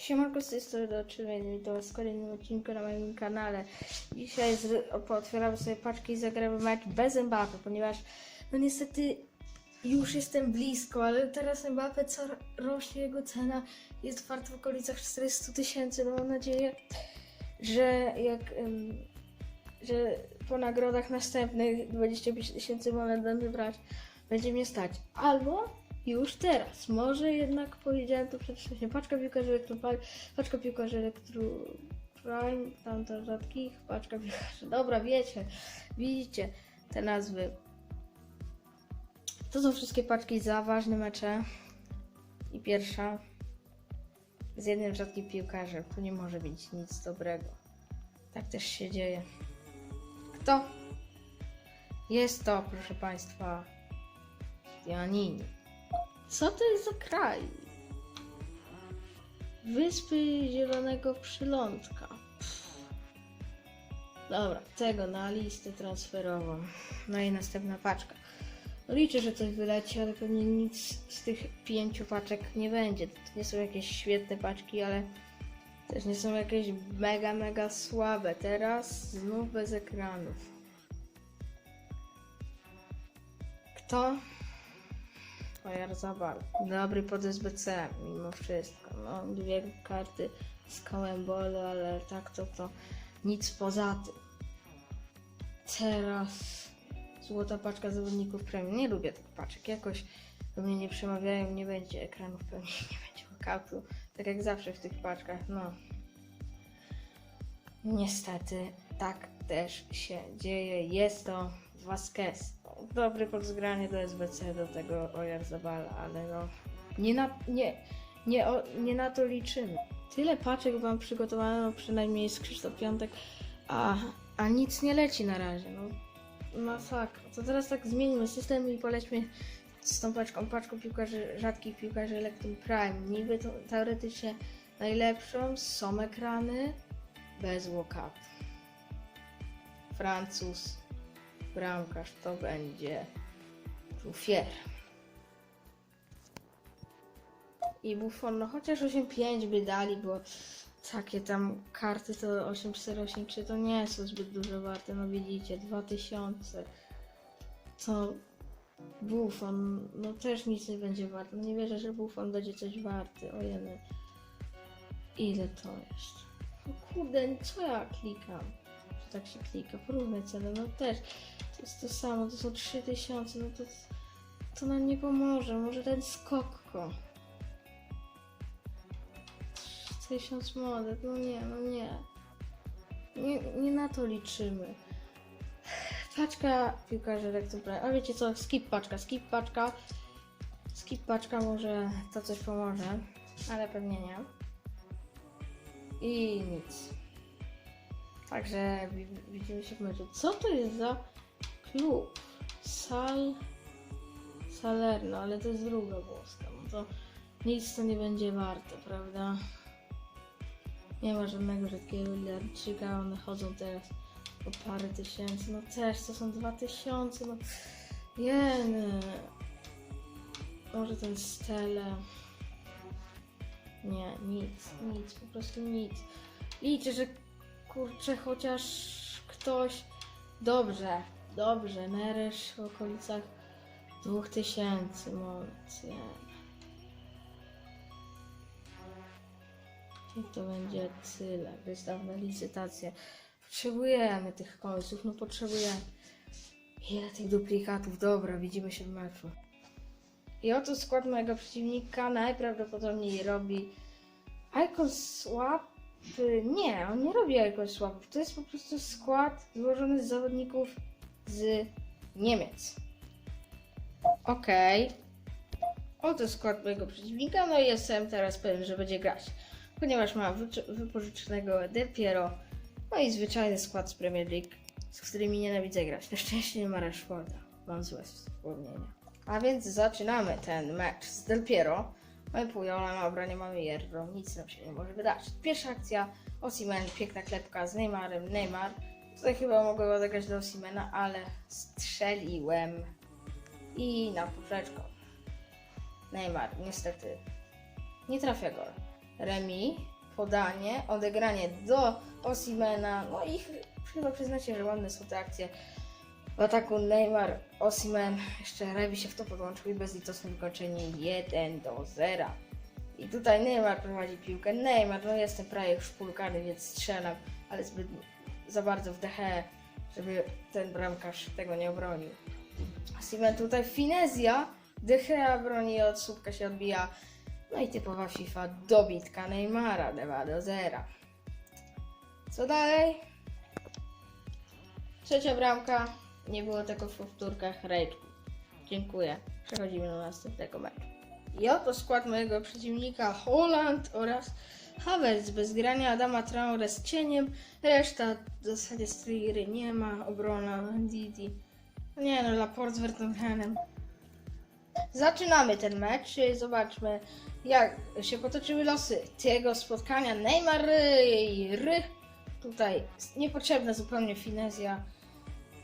Siemanko z tej strony oczywiście witam w kolejnym odcinku na moim kanale. Dzisiaj z, pootwieramy sobie paczki i zagramy mecz bez Mbappé, ponieważ no niestety już jestem blisko, ale teraz Mbappé co rośnie jego cena jest wart w okolicach 400 tysięcy. No mam nadzieję, że jak em, że po nagrodach następnych 25 tysięcy monet będę brać, będzie mnie stać. Albo już teraz. Może jednak powiedziałem to przedwcześnie. Paczka piłkarzy Elektro paczka piłkarzy Elektro Prime, tamto rzadkich, paczka piłkarzy. Dobra, wiecie, widzicie te nazwy. To są wszystkie paczki za ważne mecze. I pierwsza z jednym rzadkim piłkarzem. Tu nie może być nic dobrego. Tak też się dzieje. Kto? Jest to, proszę Państwa, Janini. Co to jest za kraj? Wyspy Zielonego Przylądka. Dobra, tego na listę transferową. No i następna paczka. Liczę, że coś wyleci, ale pewnie nic z tych pięciu paczek nie będzie. To nie są jakieś świetne paczki, ale też nie są jakieś mega, mega słabe. Teraz znów bez ekranów. Kto? Ojarzabal. Dobry pod SBC, mimo wszystko. No, dwie karty z Kołembolu, ale tak to to nic poza tym. Teraz złota paczka zawodników premium. Nie lubię tych paczek. Jakoś do mnie nie przemawiają, nie będzie ekranów pewnie, nie będzie walkoutu. Tak jak zawsze w tych paczkach, no. Niestety, tak też się dzieje. Jest to Vasquez. Dobry pod zgranie do SBC, do tego Ojarzabala, ale no. Nie na, nie, nie, o, nie na to liczymy. Tyle paczek wam przygotowano, przynajmniej z Krzysztof a, a nic nie leci na razie. No, masakra. To teraz tak zmienimy system i polećmy z tą paczką, paczką piłkarzy, rzadkich piłkarzy Electrum Prime. Niby to teoretycznie najlepszą, są ekrany, bez walkout. Francuz, bramkarz to będzie Rufier. I Buffon, no chociaż 8-5 by dali, bo takie tam karty to 8-4-8-3 to nie są zbyt dużo warte, no widzicie, 2000 to Buffon, no też nic nie będzie warte, no nie wierzę, że Buffon będzie coś warty, ojej. Ile to jest? No kurde, co ja klikam? Tak się klika, porównaj cenę, no też to jest to samo, to są 3000, no to to nam nie pomoże, może ten skokko. 1000 monet, no nie, no nie. Nie, nie na to liczymy. Paczka piłkarzy Prime. A wiecie co? Skip paczka, skip paczka. Skip paczka może to coś pomoże, ale pewnie nie. I nic. Także wi- widzimy się w meczu. Co to jest za klub? Sal... Salerno, ale to jest druga włoska. No to nic to nie będzie warte, prawda? Nie ma żadnego rzadkiego Liderczyka, one chodzą teraz po parę tysięcy. No też, to są dwa tysiące, no jeny. Może ten Stele. Nie, nic, nic, po prostu nic. Liczę, że kurczę, chociaż ktoś. Dobrze, dobrze, Neresz w okolicach dwóch tysięcy mocy. I to będzie tyle. Wystaw na licytację. Potrzebujemy tych końców, no potrzebujemy. Ile tych duplikatów? Dobra, widzimy się w meczu. I oto skład mojego przeciwnika najprawdopodobniej robi Icon Swap. Nie, on nie robi Icon Swapów. To jest po prostu skład złożony z zawodników z Niemiec. Okej. Oto skład mojego przeciwnika, no i jestem teraz pewien, że będzie grać. Ponieważ ma wyczy- wypożyczonego Del Piero, no i zwyczajny skład z Premier League, z którymi nienawidzę grać. Na szczęście nie ma Rashforda. Mam złe wspomnienia. A więc zaczynamy ten mecz z Del Piero. Mamy Pujola, na obronie mamy Jerro, nic nam się nie może wydarzyć. Pierwsza akcja, Osimen, piękna klepka z Neymarem, Neymar. Tutaj chyba mogłem odegrać do Osimena, ale strzeliłem. I na poprzeczko. Neymar, niestety, nie trafia gol. Remi, podanie, odegranie do Osimena. No i ch- chyba przyznacie, że ładne są te akcje. W ataku Neymar, Osimen, jeszcze Rewi się w to podłączył i bezlitosne wykończenie 1 do 0. I tutaj Neymar prowadzi piłkę. Neymar, no jestem prawie już pulkany, więc strzelam, ale zbyt za bardzo w DH, żeby ten bramkarz tego nie obronił. Simen tutaj finezja, DH broni od słupka się odbija. No i typowa FIFA dobitka Neymara 2 do 0. Co dalej? Trzecia bramka. Nie było tego w powtórkach. Rage. Dziękuję. Przechodzimy do następnego meczu. I oto skład mojego przeciwnika Holland oraz Havertz bez grania Adama Traore z cieniem. Reszta w zasadzie gry nie ma. Obrona Didi. Nie no, Laporte z Vertonghenem. Zaczynamy ten mecz. Zobaczmy jak się potoczyły losy tego spotkania. Neymar i Ry. Tutaj niepotrzebna zupełnie finezja.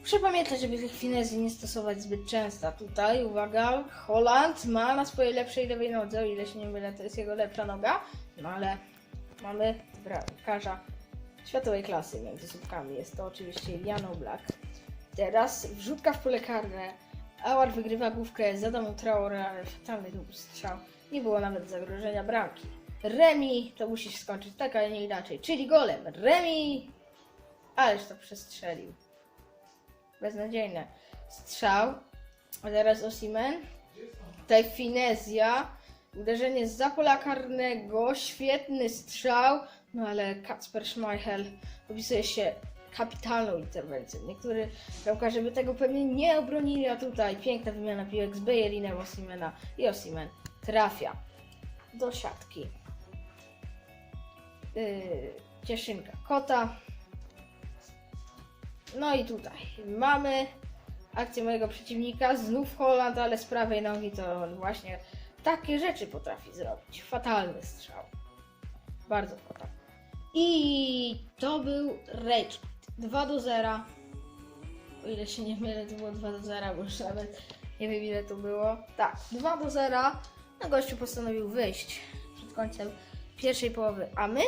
Muszę pamiętać, żeby tych finezji nie stosować zbyt często. Tutaj, uwaga, Holland ma na swojej lepszej lewej nodze, o ile się nie mylę, to jest jego lepsza noga. No ale mamy bramkarza światowej klasy między słupkami. Jest to oczywiście Jano Black. Teraz wrzutka w pole karne. Awar wygrywa główkę, zada mu Traore, ale fatalny był strzał. Nie było nawet zagrożenia bramki. Remi to musi się skończyć tak, ale nie inaczej. Czyli golem. Remi! Ależ to przestrzelił. Beznadziejne. Strzał. A teraz Osimen. Tutaj finezja. Uderzenie z pola karnego. Świetny strzał. No ale Kacper Schmeichel opisuje się kapitalną interwencją. Niektórzy bramkarze by tego pewnie nie obronili, a tutaj piękna wymiana piłek z Bejerinem Osimena i Osimen trafia do siatki. Yy, cieszynka kota. No i tutaj mamy akcję mojego przeciwnika, znów Holland, ale z prawej nogi to on właśnie takie rzeczy potrafi zrobić. Fatalny strzał. Bardzo fatalny. I to był Rage Quit. 2 do 0. O ile się nie mylę, to było 2 do 0, bo już nawet nie wiem ile to było. Tak, 2 do 0. No gościu postanowił wyjść przed końcem pierwszej połowy, a my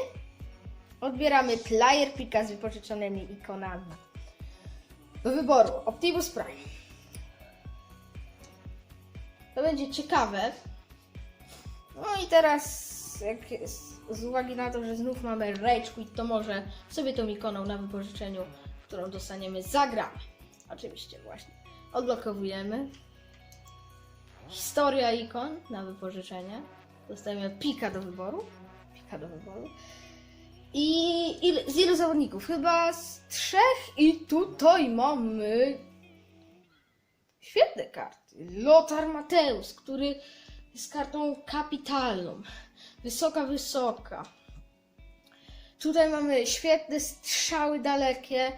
odbieramy player pika z wypożyczonymi ikonami. Do wyboru Optimus Prime. To będzie ciekawe. No i teraz, jest, z uwagi na to, że znów mamy Rage Quit, to może sobie tą ikoną na wypożyczeniu, którą dostaniemy, zagramy. Oczywiście właśnie. Odblokowujemy. Historia ikon na wypożyczenie. Dostajemy pika do wyboru. Pika do wyboru. I z ilu zawodników? Chyba z trzech. I tutaj mamy świetne karty. Lothar Mateus, który jest kartą kapitalną. Wysoka, wysoka. Tutaj mamy świetne strzały dalekie.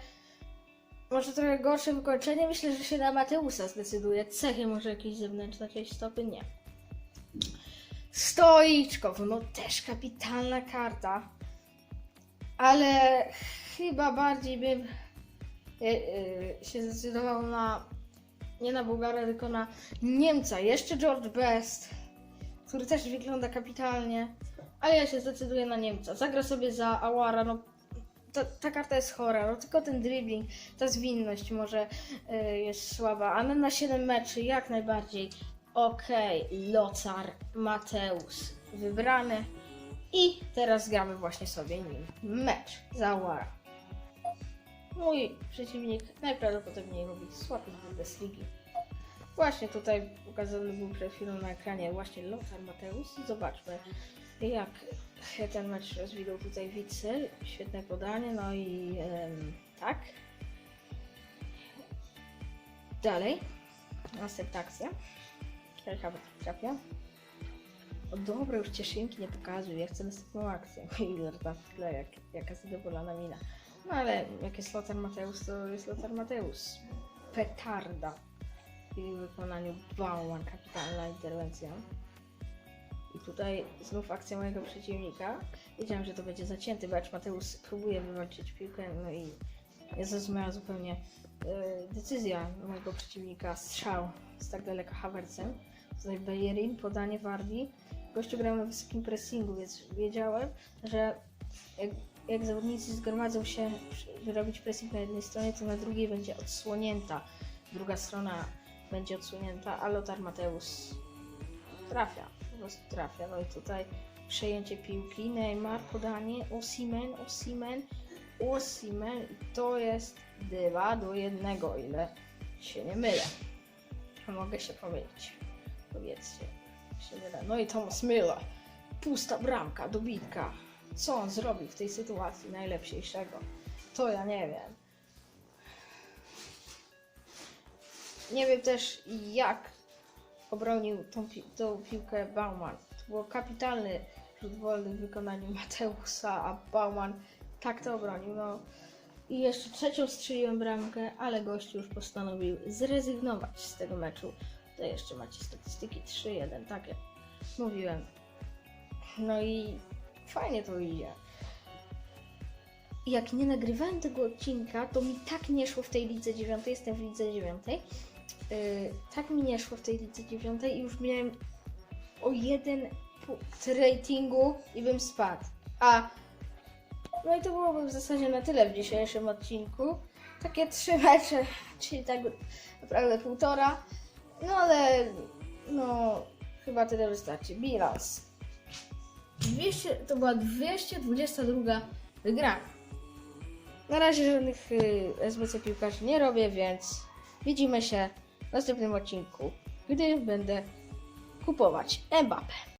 Może trochę gorsze wykończenie. Myślę, że się na Mateusa zdecyduje. Cechy może jakieś zewnętrzne, jakieś stopy? Nie. Stoiczkow, no też kapitalna karta. Ale chyba bardziej bym e, e, się zdecydował na nie na Bułgara, tylko na Niemca. Jeszcze George Best, który też wygląda kapitalnie. Ale ja się zdecyduję na Niemca. Zagra sobie za Awara, no ta, ta karta jest chora, no tylko ten dribbling, ta zwinność może y, jest słaba, ale na 7 meczy jak najbardziej. Okej, Lothar Mateus wybrany i teraz gramy właśnie sobie nim mecz za Awara. Mój przeciwnik najprawdopodobniej lubi słabych Bundesligi. Właśnie tutaj ukazany był przed chwilą na ekranie właśnie Lothar Mateus. Zobaczmy jak się ten mecz rozwinął tutaj Witzel. Świetne podanie, no i tak. Dalej. Następna akcja. Kelka trafia. O dobra, już cieszynki nie pokazuj, ja chcę następną akcję. Tam w tle, jak, jaka zadowolona mina. No ale jak jest Lothar Mateus, to jest Lothar Mateus. Petarda. W jej wykonaniu Bauman, kapitalna interwencja. I tutaj znów akcja mojego przeciwnika. Wiedziałem, że to będzie zacięty mecz. Mateusz próbuje wywalczyć piłkę, no i nie zrozumiała zupełnie e, decyzja mojego przeciwnika. Strzał z tak daleka Havertzem. Tutaj Bellerin, podanie Wardi. Gościu grał na wysokim pressingu, więc wiedziałem, że jak, jak zawodnicy zgromadzą się, żeby robić pressing na jednej stronie, to na drugiej będzie odsłonięta. Druga strona będzie odsłonięta, a Lothar Mateusz trafia, po prostu trafia. No i tutaj przejęcie piłki, Neymar, podanie, Osimen, Osimen, Osimen i to jest 2 do 1, o ile się nie mylę. Mogę się pomylić. Powiedzcie. No i Thomas Müller. Pusta bramka, dobitka. Co on zrobił w tej sytuacji najlepszego? To ja nie wiem. Nie wiem też jak obronił tą, pi- tą piłkę Bauman. To było kapitalny rzut wolny w wykonaniu Mateusza, a Bauman tak to obronił. No. I jeszcze trzecią strzeliłem bramkę, ale gościu już postanowił zrezygnować z tego meczu. To jeszcze macie statystyki 3-1, tak jak mówiłem. No i fajnie to idzie. Jak nie nagrywałem tego odcinka, to mi tak nie szło w tej lidze dziewiątej, jestem w lidze dziewiątej. Yy, tak mi nie szło w tej lidze dziewiątej i już miałem o jeden punkt ratingu i bym spadł. A no i to byłoby w zasadzie na tyle w dzisiejszym odcinku. Takie trzy mecze, czyli tak naprawdę półtora. No ale no chyba tyle wystarczy. Bilans. 200, to była 222 wygrana. Na razie żadnych y, SBC piłkarzy nie robię, więc widzimy się w następnym odcinku, gdy będę kupować Mbappe.